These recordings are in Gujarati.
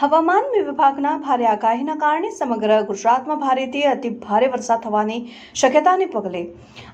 હવામાન વિભાગના ભારે આગાહીના કારણે સમગ્ર ગુજરાતમાં ભારેથી અતિ ભારે વરસાદ થવાની શક્યતાને પગલે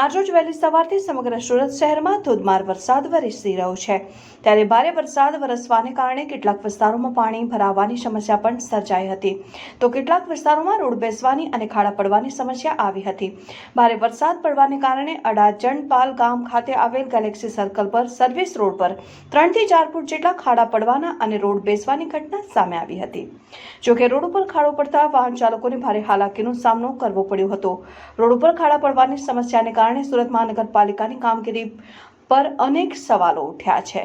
આજરોજ વહેલી સવારથી સમગ્ર સુરત શહેરમાં ધોધમાર વરસાદ વરસી રહ્યો છે. ત્યારે ભારે વરસાદ વરસવાને કારણે કેટલાક વિસ્તારોમાં પાણી ભરાવાની સમસ્યા પણ સર્જાઈ હતી. તો કેટલાક વિસ્તારોમાં રોડ બેસવાની અને ખાડા પડવાની સમસ્યા આવી હતી. ભારે વરસાદ પડવાને કારણે અડાજણપાલ ગામ ખાતે આવેલ ગેલેક્સી સર્કલ પર સર્વિસ રોડ પર ત્રણથી ચાર ફૂટ જેટલા ખાડા પડવાના અને રોડ બેસવાની ઘટના સામે આવી હતી. જોકે રોડ ઉપર ખાડો પડતા વાહન ચાલકોને ભારે હાલાકીનો સામનો કરવો પડ્યો હતો. રોડ ઉપર ખાડા પડવાની સમસ્યાને કારણે સુરત મહાનગરપાલિકાની કામગીરી પર અનેક સવાલો ઉઠ્યા છે.